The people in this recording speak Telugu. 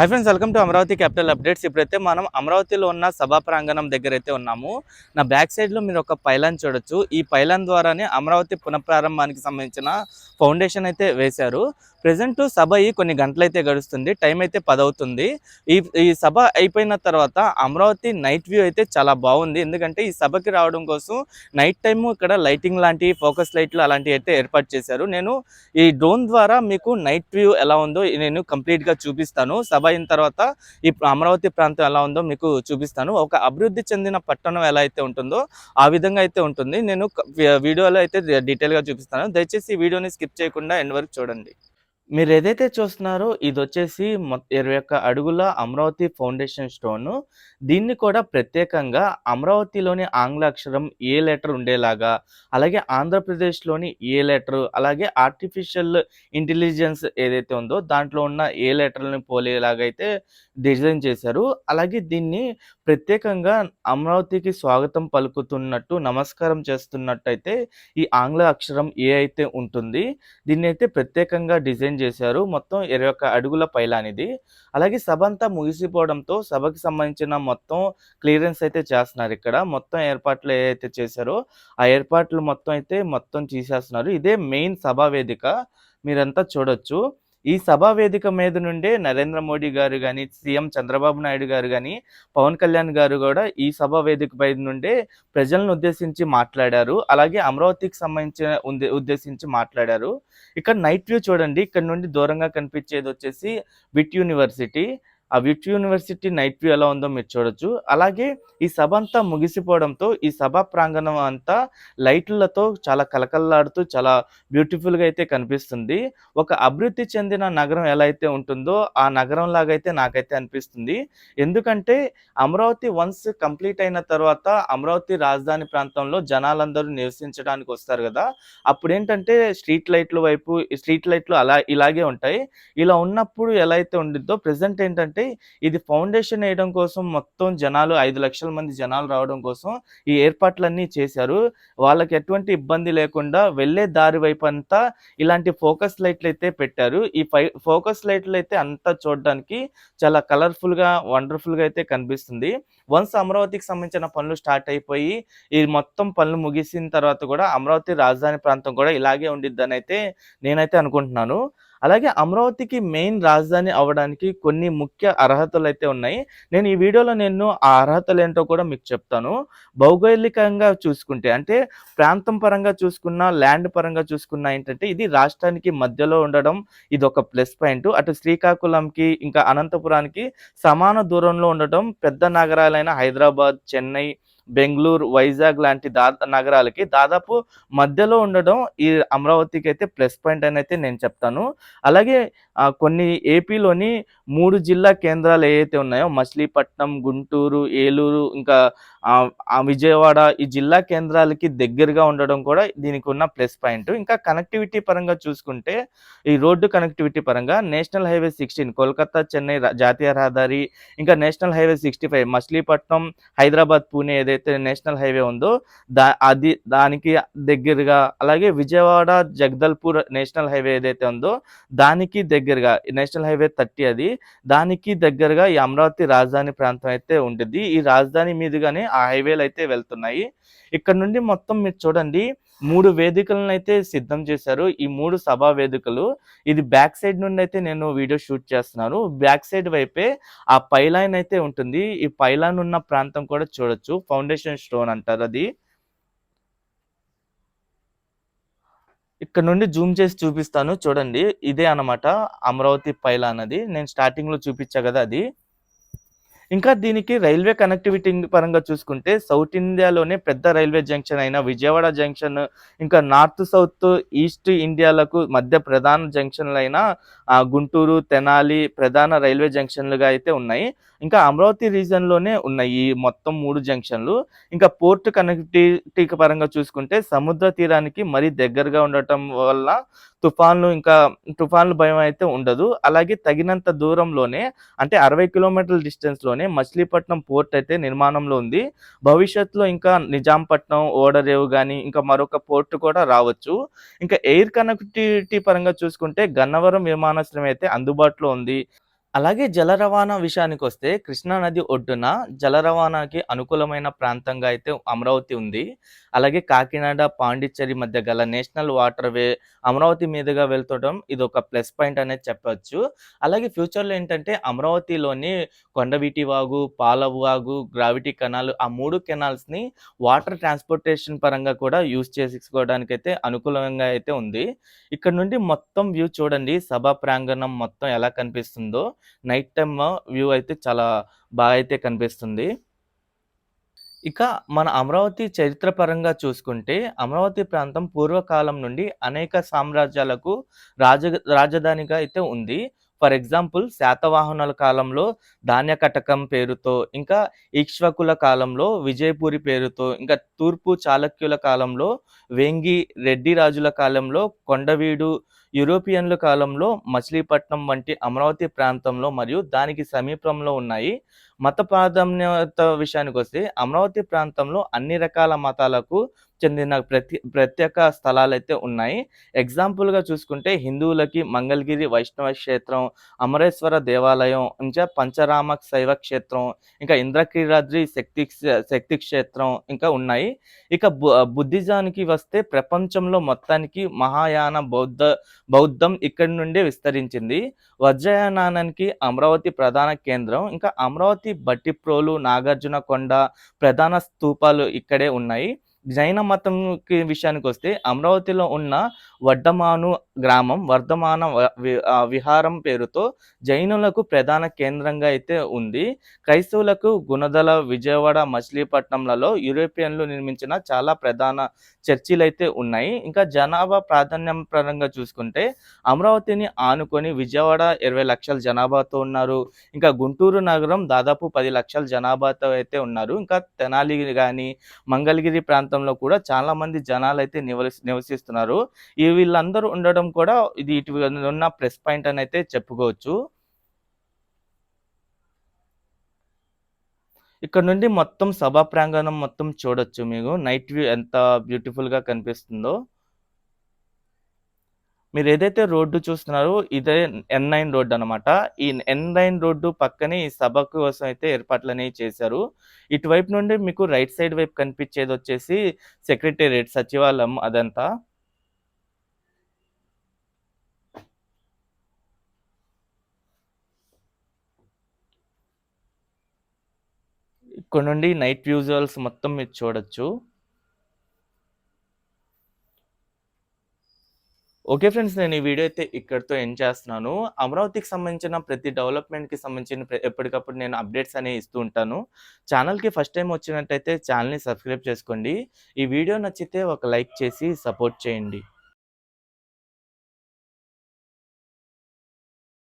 Hi friends welcome to Amaravati capital updates ఇప్పుడైతే మనం అమరావతిలో ఉన్న సభా ప్రాంగణం దగ్గర అయితే ఉన్నాము. నా బ్యాక్ సైడ్లో మీరు ఒక పైలాన్ చూడొచ్చు. ఈ పైలాన్ ద్వారానే అమరావతి పునఃప్రారంభానికి సంబంధించిన ఫౌండేషన్ అయితే వేశారు. ప్రజెంట్ సభ ఈ కొన్ని గంటలైతే గడుస్తుంది. టైం అయితే పదవుతుంది. ఈ ఈ సభ అయిపోయిన తర్వాత అమరావతి నైట్ వ్యూ అయితే చాలా బాగుంది. ఎందుకంటే ఈ సభకి రావడం కోసం నైట్ టైము ఇక్కడ లైటింగ్ లాంటి ఫోకస్ లైట్లు అలాంటివి అయితే ఏర్పాటు చేశారు. నేను ఈ డ్రోన్ ద్వారా మీకు నైట్ వ్యూ ఎలా ఉందో నేను కంప్లీట్గా చూపిస్తాను. సభ అయిన తర్వాత ఈ అమరావతి ప్రాంతం ఎలా ఉందో మీకు చూపిస్తాను. ఒక అభివృద్ధి చెందిన పట్టణం ఎలా అయితే ఉంటుందో ఆ విధంగా అయితే ఉంటుంది. నేను వీడియోలో అయితే డీటెయిల్గా చూపిస్తాను. దయచేసి ఈ వీడియోని స్కిప్ చేయకుండా ఎండ్ వరకు చూడండి. మీరు ఏదైతే చూస్తున్నారో ఇది వచ్చేసి ఇరవై ఒక్క అడుగుల అమరావతి ఫౌండేషన్ స్టోన్. దీన్ని కూడా ప్రత్యేకంగా అమరావతిలోని ఆంగ్ల అక్షరం ఏ లెటర్ ఉండేలాగా అలాగే ఆంధ్రప్రదేశ్లోని ఏ లెటర్ అలాగే ఆర్టిఫిషియల్ ఇంటెలిజెన్స్ ఏదైతే ఉందో దాంట్లో ఉన్న ఏ లెటర్ని పోలేలాగా అయితే డిజైన్ చేశారు. అలాగే దీన్ని ప్రత్యేకంగా అమరావతికి స్వాగతం పలుకుతున్నట్టు నమస్కారం చేస్తున్నట్టయితే ఈ ఆంగ్ల అక్షరం ఏ అయితే ఉంటుంది దీన్ని అయితే ప్రత్యేకంగా డిజైన్ చేశారు. మొత్తం ఇరవై ఒక్క అడుగుల పైలానిది. అలాగే సభ అంతా ముగిసిపోవడంతో సభకి సంబంధించిన మొత్తం క్లియరెన్స్ అయితే చేస్తున్నారు ఇక్కడ. మొత్తం ఏర్పాట్లు ఏదైతే చేశారో ఆ ఏర్పాట్లు మొత్తం అయితే మొత్తం తీసేస్తున్నారు. ఇదే మెయిన్ సభా వేదిక మీరంతా చూడొచ్చు. ఈ సభా వేదిక మీద నుండే నరేంద్ర మోడీ గారు కానీ సీఎం చంద్రబాబు నాయుడు గారు కానీ పవన్ కళ్యాణ్ గారు కూడా ఈ సభా వేదిక పై నుండే ప్రజలను ఉద్దేశించి మాట్లాడారు. అలాగే అమరావతికి సంబంధించిన ఉందే- ఉద్దేశించి మాట్లాడారు. ఇక్కడ నైట్ వ్యూ చూడండి. ఇక్కడ నుండి దూరంగా కనిపించేది వచ్చేసి విట్ యూనివర్సిటీ. ఆ విట్ యూనివర్సిటీ నైట్ వ్యూ ఎలా ఉందో మీరు చూడొచ్చు. అలాగే ఈ సభ అంతా ముగిసిపోవడంతో ఈ సభా ప్రాంగణం అంతా లైట్లతో చాలా కలకల్లాడుతూ చాలా బ్యూటిఫుల్గా అయితే కనిపిస్తుంది. ఒక అభివృద్ధి చెందిన నగరం ఎలా అయితే ఉంటుందో ఆ నగరం లాగైతే నాకైతే అనిపిస్తుంది. ఎందుకంటే అమరావతి వన్స్ కంప్లీట్ అయిన తర్వాత అమరావతి రాజధాని ప్రాంతంలో జనాలందరూ నివసించడానికి వస్తారు కదా. అప్పుడు ఏంటంటే స్ట్రీట్ లైట్ల వైపు స్ట్రీట్ లైట్లు అలా ఇలాగే ఉంటాయి. ఇలా ఉన్నప్పుడు ఎలా అయితే ఉండిద్దో ప్రెసెంట్ ఏంటంటే ఇది ఫౌండేషన్ వేయడం కోసం మొత్తం జనాలు ఐదు లక్షల మంది జనాలు రావడం కోసం ఈ ఏర్పాట్లన్నీ చేశారు. వాళ్ళకి ఎటువంటి ఇబ్బంది లేకుండా వెళ్ళే దారి వైపు అంతా ఇలాంటి ఫోకస్ లైట్లు అయితే పెట్టారు. ఈ ఫోకస్ లైట్లు అయితే అంతా చూడడానికి చాలా కలర్ఫుల్గా వండర్ఫుల్గా అయితే కనిపిస్తుంది. వన్స్ అమరావతికి సంబంధించిన పనులు స్టార్ట్ అయిపోయి ఈ మొత్తం పనులు ముగిసిన తర్వాత కూడా అమరావతి రాజధాని ప్రాంతం కూడా ఇలాగే ఉండిద్దని అయితే నేనైతే అనుకుంటున్నాను. అలాగే అమరావతికి మెయిన్ రాజధాని అవడానికి కొన్ని ముఖ్య అర్హతలు అయితే ఉన్నాయి. నేను ఈ వీడియోలో నేను ఆ అర్హతలు ఏంటో కూడా మీకు చెప్తాను. భౌగోళికంగా చూసుకుంటే అంటే ప్రాంతం పరంగా చూసుకున్నా ల్యాండ్ పరంగా చూసుకున్నా ఏంటంటే ఇది రాష్ట్రానికి మధ్యలో ఉండడం ఇది ఒక ప్లస్ పాయింట్. అటు శ్రీకాకుళంకి ఇంకా అనంతపురానికి సమాన దూరంలో ఉండడం పెద్ద నగరాలైన హైదరాబాద్ చెన్నై బెంగళూరు వైజాగ్ లాంటి దా నగరాలకి దాదాపు మధ్యలో ఉండడం ఈ అమరావతికి అయితే ప్లస్ పాయింట్ అని అయితే నేను చెప్తాను. అలాగే కొన్ని ఏపీలోని మూడు జిల్లా కేంద్రాలు ఏవైతే ఉన్నాయో మచిలీపట్నం గుంటూరు ఏలూరు ఇంకా విజయవాడ ఈ జిల్లా కేంద్రాలకి దగ్గరగా ఉండడం కూడా దీనికి ఉన్న ప్లస్ పాయింట్. ఇంకా కనెక్టివిటీ పరంగా చూసుకుంటే ఈ రోడ్డు కనెక్టివిటీ పరంగా national highway sixteen Kolkata Chennai జాతీయ రహదారి ఇంకా national highway sixty five Machilipatnam Hyderabad Pune ఏదైతే నేషనల్ హైవే ఉందో దా అది దానికి దగ్గరగా అలాగే విజయవాడ జగదల్పూర్ నేషనల్ హైవే ఏదైతే ఉందో దానికి దగ్గరగా నేషనల్ హైవే థర్టీ అది దానికి దగ్గరగా ఈ అమరావతి రాజధాని ప్రాంతం అయితే ఉంటుంది ఈ రాజధాని మీదుగానే ఆ హైవేలు అయితే వెళ్తున్నాయి. ఇక్కడ నుండి మొత్తం మీరు చూడండి మూడు వేదికలను అయితే సిద్ధం చేశారు. ఈ మూడు సభా వేదికలు ఇది బ్యాక్ సైడ్ నుండి అయితే నేను వీడియో షూట్ చేస్తున్నాను. బ్యాక్ సైడ్ వైపే ఆ పైలైన్ అయితే ఉంటుంది. ఈ పైలైన్ ఉన్న ప్రాంతం కూడా చూడొచ్చు. ఫౌండేషన్ స్టోన్ అంటారు అది. ఇక్కడ నుండి జూమ్ చేసి చూపిస్తాను. చూడండి ఇదే అన్నమాట అమరావతి పైలాన్ అది. నేను స్టార్టింగ్లో చూపించా కదా అది. ఇంకా దీనికి రైల్వే కనెక్టివిటీ పరంగా చూసుకుంటే సౌత్ ఇండియాలోనే పెద్ద రైల్వే జంక్షన్ అయిన విజయవాడ జంక్షన్ ఇంకా నార్త్ సౌత్ ఈస్ట్ ఇండియాలకు మధ్య ప్రధాన జంక్షన్లు అయిన గుంటూరు తెనాలి ప్రధాన రైల్వే జంక్షన్లుగా అయితే ఉన్నాయి. ఇంకా అమరావతి రీజన్లోనే ఉన్నాయి ఈ మొత్తం మూడు జంక్షన్లు. ఇంకా పోర్ట్ కనెక్టివిటీ పరంగా చూసుకుంటే సముద్ర తీరానికి మరీ దగ్గరగా ఉండటం వల్ల తుఫాన్లు ఇంకా తుఫాన్లు భయం అయితే ఉండదు. అలాగే తగినంత దూరంలోనే అంటే అరవై కిలోమీటర్ల డిస్టెన్స్ లోనే మచిలీపట్నం పోర్ట్ అయితే నిర్మాణంలో ఉంది. భవిష్యత్తులో ఇంకా నిజాంపట్నం ఓడరేవు కానీ ఇంకా మరొక పోర్ట్ కూడా రావచ్చు. ఇంకా ఎయిర్ కనెక్టివిటీ పరంగా చూసుకుంటే గన్నవరం విమానాశ్రయం అయితే అందుబాటులో ఉంది. అలాగే జల రవాణా విషయానికొస్తే కృష్ణా నది ఒడ్డున జల రవాణాకి అనుకూలమైన ప్రాంతంగా అయితే అమరావతి ఉంది. అలాగే కాకినాడ, పాండిచ్చేరి మధ్య గల నేషనల్ వాటర్ వే అమరావతి మీదుగా వెళ్తుండడం ఒక ప్లస్ పాయింట్ అనేది చెప్పవచ్చు అలాగే ఫ్యూచర్‌లో ఏంటంటే అమరావతిలోని కొండవీటి వాగు, పాలవాగు గ్రావిటీ కెనాల్ ఆ మూడు కెనాల్స్‌ని వాటర్ ట్రాన్స్‌పోర్టేషన్ పరంగా కూడా యూజ్ చేసుకోవడానికి అయితే అనుకూలంగా అయితే ఉంది. ఇక్కడ నుండి మొత్తం వ్యూ చూడండి సభా ప్రాంగణం మొత్తం ఎలా కనిపిస్తుందో. నైట్ టైమ్ వ్యూ అయితే చాలా బాగా అయితే కనిపిస్తుంది. ఇక మన అమరావతి చరిత్రపరంగా చూసుకుంటే అమరావతి ప్రాంతం పూర్వకాలం నుండి అనేక సామ్రాజ్యాలకు రాజ రాజధానిగా అయితే ఉంది. ఫర్ ఎగ్జాంపుల్ శాతవాహనుల కాలంలో ధాన్య కటకం పేరుతో, ఇంకా ఇక్ష్వకుల కాలంలో విజయపురి పేరుతో, ఇంకా తూర్పు చాళుక్యుల కాలంలో వేంగి, రెడ్డి రాజుల కాలంలో కొండవీడు, యూరోపియన్ల కాలంలో మచిలీపట్నం వంటి అమరావతి ప్రాంతంలో మరియు దానికి సమీపంలో ఉన్నాయి. మత ప్రాధాన్యత విషయానికి వస్తే అమరావతి ప్రాంతంలో అన్ని రకాల మతాలకు చెందిన ప్రతి ప్రత్యేక స్థలాలు అయితే ఉన్నాయి. ఎగ్జాంపుల్‌గా చూసుకుంటే హిందువులకి మంగళగిరి వైష్ణవ క్షేత్రం, అమరేశ్వర దేవాలయం, ఇంకా పంచరామ శైవ క్షేత్రం, ఇంకా ఇంద్రకీరాద్రి శక్తి శక్తి క్షేత్రం ఇంకా ఉన్నాయి. ఇక బు బుద్ధిజానికి వస్తే ప్రపంచంలో మొత్తానికి మహాయాన బౌద్ధ బౌద్ధం ఇక్కడి నుండే విస్తరించింది. వజ్రయానానికి అమరావతి ప్రధాన కేంద్రం. ఇంకా అమరావతి బట్టిప్రోలు నాగార్జున కొండ ప్రధాన స్థూపాలు ఇక్కడే ఉన్నాయి. జైన మతంకి విషయానికొస్తే అమరావతిలో ఉన్న వడ్డమాను గ్రామం వర్ధమాన విహారం పేరుతో జైనులకు ప్రధాన కేంద్రంగా అయితే ఉంది. క్రైస్తవులకు గుణదల, విజయవాడ, మచిలీపట్నంలలో యూరోపియన్లు నిర్మించిన చాలా ప్రధాన చర్చిలైతే ఉన్నాయి. ఇంకా జనాభా ప్రాధాన్యం పరంగా చూసుకుంటే అమరావతిని ఆనుకొని విజయవాడ ఇరవై లక్షల జనాభాతో ఉన్నారు. ఇంకా గుంటూరు నగరం దాదాపు పది లక్షల జనాభాతో అయితే ఉన్నారు. ఇంకా తెనాలి కానీ మంగళగిరి ప్రాంతం ప్రాంతంలో కూడా చాలా మంది జనాలు నివసి నివసిస్తున్నారు. ఈ వీళ్ళందరూ ఉండడం కూడా ఇది ఇటు ఉన్న ప్లస్ పాయింట్ అని అయితే చెప్పుకోవచ్చు. ఇక్కడ నుండి మొత్తం సభా ప్రాంగణం మొత్తం చూడొచ్చు మీకు నైట్ వ్యూ ఎంత బ్యూటిఫుల్‌గా కనిపిస్తుందో. మీరు ఏదైతే రోడ్డు చూస్తున్నారో ఇదే ఎన్ నైన్ రోడ్డు అనమాట ఈ ఎన్ నైన్ రోడ్డు పక్కనే ఈ సభ కోసం అయితే ఏర్పాట్లనేవి చేశారు. ఇటువైపు నుండి మీకు రైట్ సైడ్ వైపు కనిపించేది వచ్చేసి సెక్రటేరియట్ సచివాలయం అదంతా. ఇక్కడ నుండి నైట్ విజువల్స్ మొత్తం మీరు చూడొచ్చు. Okay friends. నేను ఈ వీడియో అయితే ఇక్కడితో ఎండ్ చేస్తున్నాను. అమరావతికి సంబంధించిన ప్రతి డెవలప్‌మెంట్‌కి సంబంధించిన ప్ర ఎప్పటికప్పుడు నేను అప్డేట్స్ అనేవి ఇస్తూ ఉంటాను. ఛానల్‌కి ఫస్ట్ టైం వచ్చినట్టయితే ఛానల్‌ని సబ్స్క్రైబ్ చేసుకోండి. ఈ వీడియో నచ్చితే ఒక లైక్ చేసి సపోర్ట్ చేయండి.